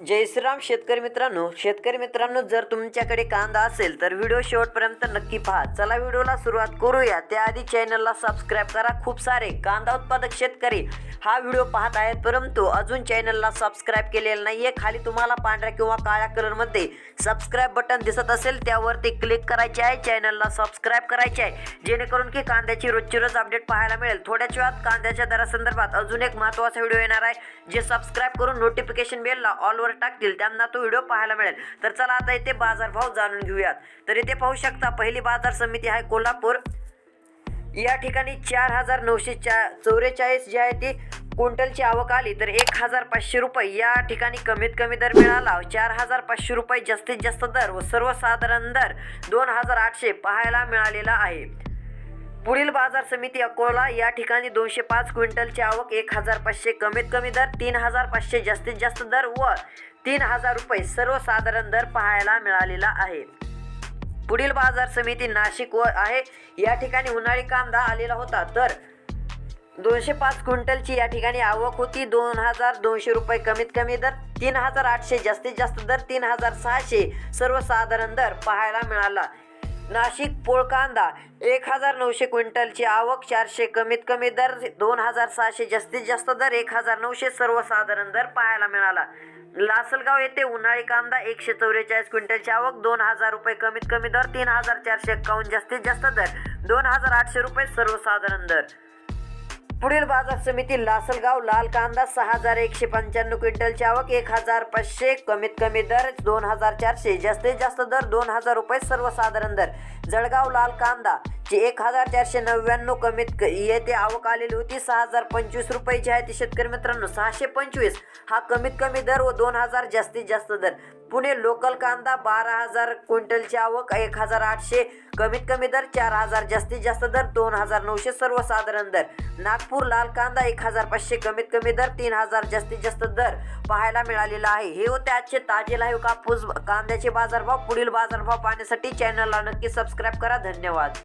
जय श्रीराम शेतकरी मित्रांनो. शेतकरी मित्रांनो जर तुमच्याकडे कांदा असेल तर व्हिडिओ शेवटपर्यंत नक्की पहा. चला व्हिडिओला सुरुवात करूया. त्याआधी चॅनलला सबस्क्राईब करा. खूप सारे कांदा उत्पादक शेतकरी हा व्हिडिओ पाहत आहेत. परंतु अजून चॅनलला सबस्क्राईब केलेलं आहे खाली तुम्हाला पांढऱ्या किंवा काळ्या कलरमध्ये सबस्क्राईब बटन दिसत असेल त्यावरती क्लिक करायचे आहे. चॅनलला सबस्क्राईब करायचे आहे. जेणेकरून की कांद्याची रोजची रोज अपडेट पाहायला मिळेल. थोड्याच वेळात कांद्याच्या दरासंदर्भात अजून एक महत्त्वाचा व्हिडिओ येणार आहे. जे सबस्क्राईब करून नोटिफिकेशन बेलला ऑलवर टाकतील त्यांना तो व्हिडिओ पाहायला मिळेल. तर चला आता इथे बाजारभाव जाणून घेऊयात. तर इथे पाहू शकता पहिली बाजार समिती आहे कोल्हापूर. या ठिकाणी चार हजार नऊशे चा चौवेचाळीस जी आहे ती क्विंटलची आवक आली तर एक हजार पाचशे रुपये. या ठिकाणी कमीत कमी दर मिळाला. चार हजार पाचशे रुपये जास्तीत जास्त दर व सर्वसाधारण दर दोन हजार आठशे पाहायला मिळालेला आहे. पुढील बाजार समिती अकोला या ठिकाणी दोनशे पाच क्विंटलची आवक एक हजार पाचशे कमीत कमी दर तीन हजार पाचशे जास्तीत जास्त दर व तीन हजार रुपये सर्वसाधारण दर पाहायला मिळालेला आहे. पुढील बाजार समिती नाशिक व आहे. या ठिकाणी उन्हाळी कांदा आलेला होता तर दोनशे पाच क्विंटलची या ठिकाणी आवक होती दोन हजार दोनशे रुपये कमीत कमी दर तीन हजार आठशे जास्तीत जास्त दर तीन हजार सहाशे सर्वसाधारण दर पाहायला मिळाला. नाशिक पोळ कांदा एक हजार नऊशे क्विंटलची आवक चारशे कमीत कमी दर दोन हजार सहाशे जास्तीत जास्त दर एक हजार नऊशे सर्वसाधारण दर पाहायला मिळाला. लासलगाव येथे उन्हाळी कांदा एकशे चौवेचाळीस क्विंटलची आवक दोन हजार रुपये कमीत कमी दर तीन हजार चारशे एक्कावन्न जास्तीत जास्त दर दोन हजार आठशे रुपये सर्वसाधारण दर. पुढील बाजार समिती लासलगाव लाल कांदा सहा हजार एकशे पंच्याण्णव क्विंटलची आवक एक हजार पाचशे कमीत कमी दर दोन हजार चारशे जास्तीत जास्त दर दोन हजार रुपये सर्वसाधारण दर. जळगाव लाल कांदा ची एक हजार चारशे नव्याण्णव कमीत क- येथे आवक आलेली होती. सहा हजार पंचवीस रुपयाची आहे ती शेतकरी मित्रांनो. सहाशे पंचवीस. हा कमीत कमी दर व दोन हजार जास्तीत जास्त दर. पुणे लोकल कांदा बारा हजार क्विंटलची आवक एक हजार आठशे कमीत कमी दर चार हजार जास्तीत जास्त दर दोन हजार नऊशे सर्वसाधारण दर. नागपूर लाल कांदा एक हजार पाचशे कमीत कमी दर तीन हजार जास्तीत जास्त दर पाहायला मिळालेला आहे. हे होते आजचे ताजे लाईव्ह कापूस कांद्याचे बाजारभाव. पुढील बाजारभाव पाहण्यासाठी चॅनलला नक्की सबस्क्राईब करा. धन्यवाद.